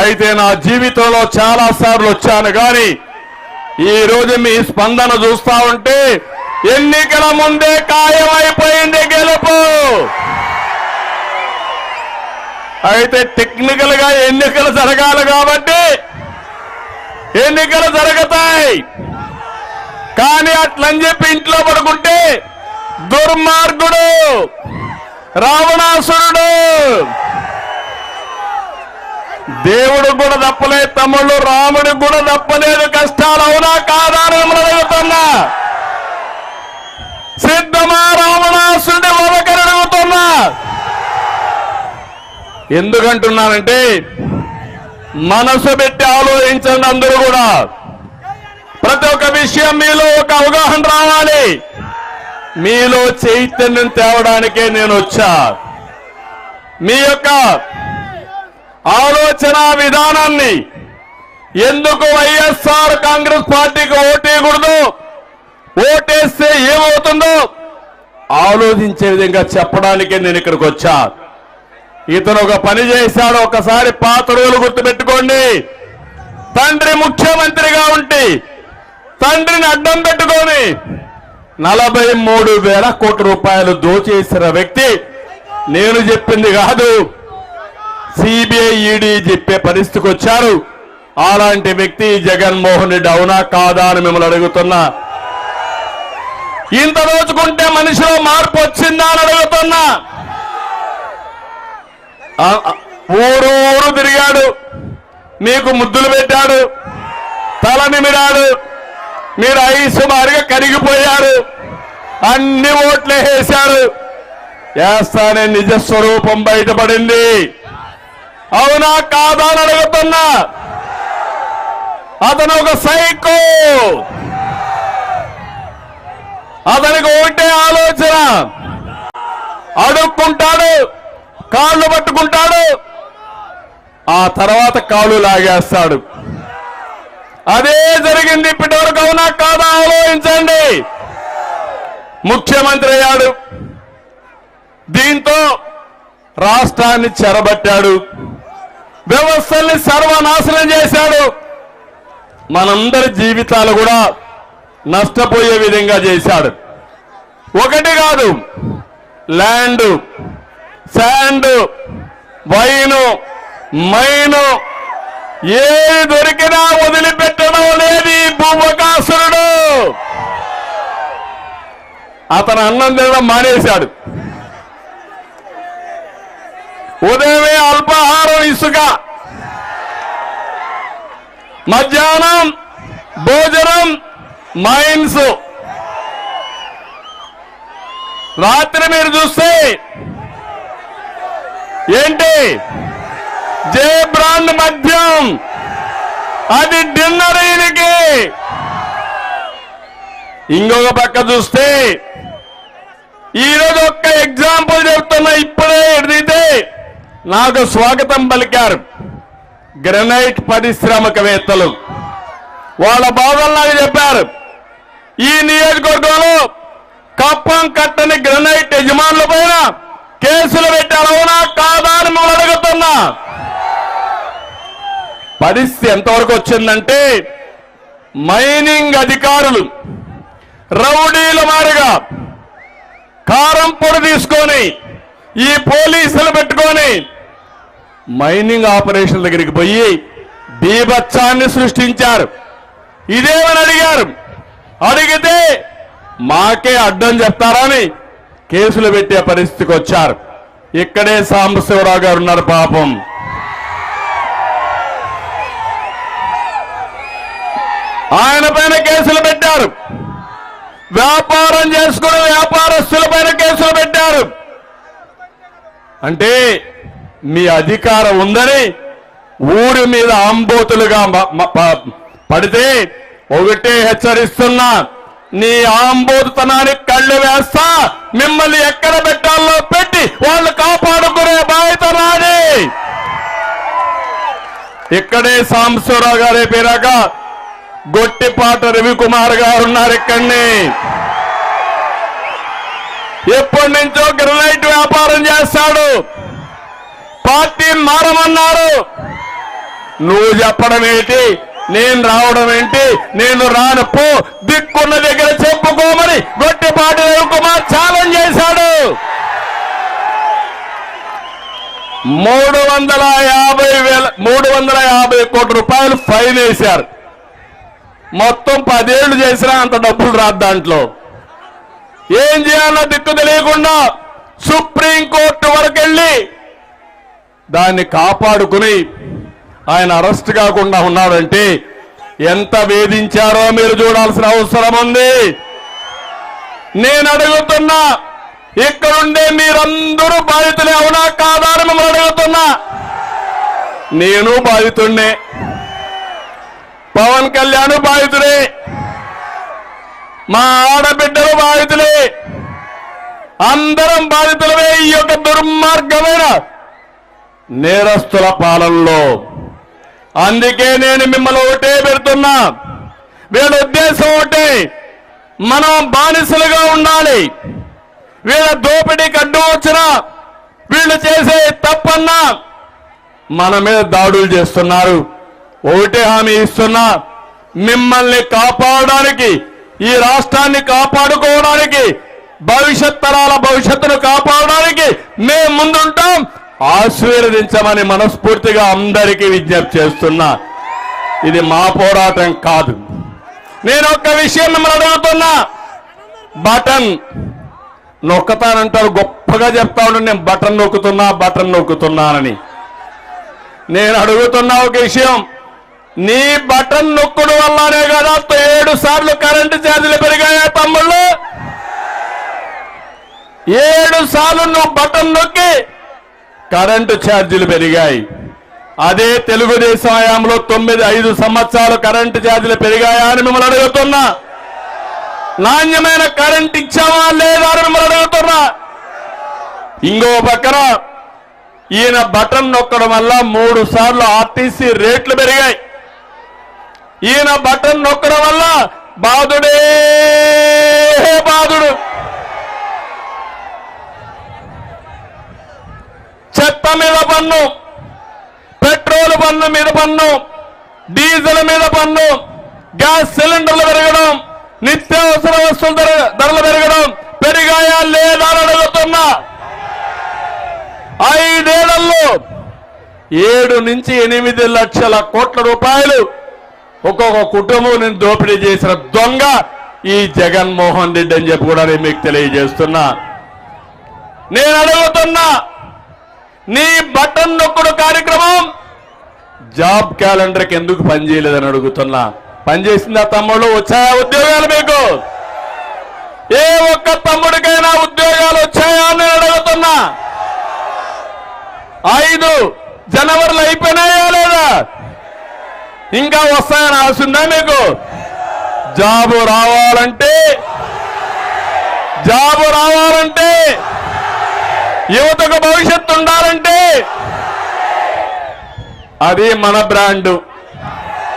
అయితే నా జీవితంలో చాలా సార్లు వచ్చాను కానీ ఈ రోజు మీ స్పందన చూస్తా ఉంటే ఎన్నికల ముందే ఖాయమైపోయింది గెలుపు. అయితే టెక్నికల్గా ఎన్నికలు జరగాలి కాబట్టి ఎన్నికలు జరుగుతాయి. కానీ అట్లని చెప్పి ఇంట్లో పడుకుంటే దుర్మార్గుడు రావణాసురుడు. దేవుడు కూడా తప్పలేదు తమ్ముళ్ళు రాముడికి కూడా తప్పలేదు కష్టాలు అవునా కాదా అడుగుతున్నా. సిద్ధమా రావణాసుడి వదకని అడుగుతున్నా. ఎందుకంటున్నానంటే మనసు పెట్టి ఆలోచించండి అందరూ కూడా. ప్రతి ఒక్క విషయం మీలో ఒక అవగాహన రావాలి. మీలో చైతన్యం తేవడానికే నేను వచ్చా. మీ యొక్క ఆలోచన విధానాన్ని ఎందుకు వైఎస్ఆర్ కాంగ్రెస్ పార్టీకి ఓటేయకూడదు? ఓటేస్తే ఏమవుతుందో ఆలోచించే విధంగా చెప్పడానికే నేను ఇక్కడికి వచ్చా. ఇతను ఒక పని చేశాడు ఒకసారి పాత రోజులు గుర్తుపెట్టుకోండి. తండ్రి ముఖ్యమంత్రిగా ఉంటే తండ్రిని అడ్డం పెట్టుకొని నలభై మూడు వేల కోట్ల రూపాయలు దోచేసిన వ్యక్తి నేను చెప్పింది కాదు. సిబిఐ ఈడీ చెప్పే పరిస్థితికి వచ్చారు. అలాంటి వ్యక్తి జగన్మోహన్ రెడ్డి అవునా కాదా అని మిమ్మల్ని అడుగుతున్నా. ఇంత రోజుకుంటే మనిషిలో మార్పు వచ్చిందా అని అడుగుతున్నా. ఊరు ఊరు తిరిగాడు. మీకు ముద్దులు పెట్టాడు. తల నిమిడాడు మీరు ఐసు మారిగా కరిగిపోయారు. అన్ని ఓట్లు వేశారు వేస్తానే నిజ స్వరూపం బయటపడింది. అవునా కాదా అని అడుగుతున్నా. అతను ఒక సైకో. అతనికి ఒకటే ఆలోచన. అడుక్కుంటాడు కాళ్ళు పట్టుకుంటాడు ఆ తర్వాత కాళ్ళు లాగేస్తాడు. అదే జరిగింది ఇప్పటి వరకు అవునా కాదా ఆలోచించండి. ముఖ్యమంత్రి అయ్యాడు. దీంతో రాష్ట్రాన్ని చెరబట్టాడు. వ్యవస్థల్ని సర్వనాశనం చేశాడు. మనందరి జీవితాలు కూడా నష్టపోయే విధంగా చేశాడు. ఒకటి కాదు ల్యాండ్ శాండ్ వైను మైను ఏది దొరికినా వదిలిపెట్టడం లేదు భూమకాసురుడు. అతను అన్నం తినడం మానేశాడు. ఉదయమే అల్పాహారం ఇసుక. మధ్యాహ్నం భోజనం మైన్స్. రాత్రి మీరు చూస్తే ఏంటి? జే బ్రాండ్ మద్యం. అది డిన్నర్ ఈయనకి. ఇంకొక పక్క చూస్తే ఈరోజు ఒక్క ఎగ్జాంపుల్ నాకు స్వాగతం పలికారు. గ్రనైట్ పరిశ్రమకవేత్తలు. వాళ్ళ బాధలు నాకు చెప్పారు. ఈ నియోజకవర్గంలో కప్పం కట్టని గ్రనైట్ యజమానుల పైన కేసులు పెట్టారు అవునా? కాదా అని మిమ్మల్ని అడుగుతున్నా. పరిస్థితి ఎంతవరకు వచ్చిందంటే మైనింగ్ అధికారులు రౌడీల మారిగా కారం పొడి తీసుకొని ఈ పోలీసులు పెట్టుకొని మైనింగ్ ఆపరేషన్ దగ్గరికి పోయి బీభత్సాన్ని సృష్టించారు. ఇదేమని అడిగారు? అడిగితే మాకే అడ్డం చెప్తారని కేసులు పెట్టే పరిస్థితికి వచ్చారు. ఇక్కడే సాంబశివరావు గారు ఉన్నారు పాపం. ఆయన పైన కేసులు పెట్టారు. వ్యాపారం చేసుకుని వ్యాపారస్తుల పైన కేసులు పెట్టారు. అంటే మీ అధికారం ఉందని ఊరి మీద ఆంబోతులుగా పడితే ఒకటే హెచ్చరిస్తున్నా నీ ఆంబోతుతనానికి కళ్ళు వేస్తా మిమ్మల్ని ఎక్కడ పెట్టాలో పెట్టి వాళ్ళు కాపాడుకునే బాధ్యత నాది. ఇక్కడే సాంబశివరావు గారే పేరాక గొట్టిపాట రవికుమార్ గారు ఉన్నారు ఇక్కడనే. ఎప్పటి నుంచో గ్రనైట్ వ్యాపారం చేస్తాడు. పార్టీ మారమన్నారు. నువ్వు చెప్పడం ఏంటి? నేను రావడం ఏంటి? నేను రాను పో. దిక్కున్న దగ్గర చెప్పుకోమని గొట్టిపాటి రవికుమార్ ఛాలెంజ్ చేశాడు. మూడు వందల యాభై వేల మూడు వందల యాభై కోట్ల రూపాయలు ఫైన్ వేశారు. మొత్తం పదేళ్ళు చేసినా అంత డబ్బులు రాదు దాంట్లో. ఏం చేయాలో దిక్కు తెలియకుండా సుప్రీంకోర్టు వరకు వెళ్ళి దాన్ని కాపాడుకుని ఆయన అరెస్ట్ కాకుండా ఉన్నాడంటే ఎంత వేధించారో మీరు చూడాల్సిన అవసరం ఉంది. నేను అడుగుతున్నా ఇక్కడుండే మీరందరూ బాధితులే అవునా కాదా అని మిమ్మల్ని అడుగుతున్నా. నేను బాధితుడినే పవన్ కళ్యాణ్ బాధితుడే. మా ఆడబిడ్డలు బాధితులే. అందరం బాధితులమే. ఈ యొక్క దుర్మార్గమైన నేరస్తుల పాలనలో. అందుకే నేను మిమ్మల్ని ఒకటే పెడుతున్నా. వీళ్ళ ఉద్దేశం ఒకటే. మనం బానిసలుగా ఉండాలి. వీళ్ళ దోపిడీకి అడ్డు వచ్చినా వీళ్ళు చేసే తప్పన్నా మన మీద దాడులు చేస్తున్నారు. ఒకటే హామీ ఇస్తున్నా. మిమ్మల్ని కాపాడడానికి ఈ రాష్ట్రాన్ని కాపాడుకోవడానికి భవిష్యత్ తరాల భవిష్యత్తును కాపాడడానికి మేము ముందుంటాం. ఆశీర్వదించమని మనస్ఫూర్తిగా అందరికీ విజ్ఞప్తి చేస్తున్నా. ఇది మా పోరాటం కాదు. నేను ఒక్క విషయం మిమ్మల్ని అడుగుతున్నా. బటన్ నొక్కతానంటారు గొప్పగా చెప్తా ఉండే నేను బటన్ నొక్కుతున్నా బటన్ నొక్కుతున్నానని. నేను అడుగుతున్నా ఒక విషయం నీ బటన్ నొక్కుడు వల్లనే కదా ఏడు సార్లు కరెంటు ఛార్జీలు పెరిగాయా తమ్ముళ్ళు? ఏడు సార్లు నువ్వు బటన్ నొక్కి కరెంటు ఛార్జీలు పెరిగాయి. అదే తెలుగుదేశం హయాంలో తొమ్మిది ఐదు సంవత్సరాలు కరెంటు ఛార్జీలు పెరిగాయా అని మిమ్మల్ని అడుగుతున్నా. నాణ్యమైన కరెంట్ ఇచ్చామా లేదా అని మిమ్మల్ని అడుగుతున్నా. ఇంకో పక్కన ఈయన బటన్ నొక్కడం వల్ల మూడు సార్లు ఆర్టీసీ రేట్లు పెరిగాయి. ఈయన బటన్ నొక్కడం వల్ల బాధుడే బాధుడు చెత్త మీద పన్ను పెట్రోల్ పన్ను మీద పన్ను డీజిల్ మీద పన్ను గ్యాస్ సిలిండర్లు పెరగడం నిత్యావసర వస్తువుల ధరలు పెరగడం పెరిగాయా లేదా అడుగుతున్నా. ఐదేళ్ళలో ఏడు నుంచి ఎనిమిది లక్షల కోట్ల రూపాయలు ఒక్కొక్క కుటుంబం నేను దోపిడీ చేసిన దొంగ ఈ జగన్మోహన్ రెడ్డి అని చెప్పి కూడా నేను మీకు తెలియజేస్తున్నా. నేను అడుగుతున్నా నీ బటన్ నొక్కుడు కార్యక్రమం. జాబ్ క్యాలెండర్కి ఎందుకు పనిచేయలేదని అడుగుతున్నా. పనిచేసిందా తమ్ముడు వచ్చాయా ఉద్యోగాలు మీకు? ఏ ఒక్క తమ్ముడికైనా ఉద్యోగాలు వచ్చాయా అని నేను అడుగుతున్నా. ఐదు జనవరిలో అయిపోయినాయా లేదా? ఇంకా వస్తాయని ఆశ ఉందా మీకు? జాబు రావాలంటే జాబు రావాలంటే యువతకు భవిష్యత్తు ఉండాలంటే అది మన బ్రాండు.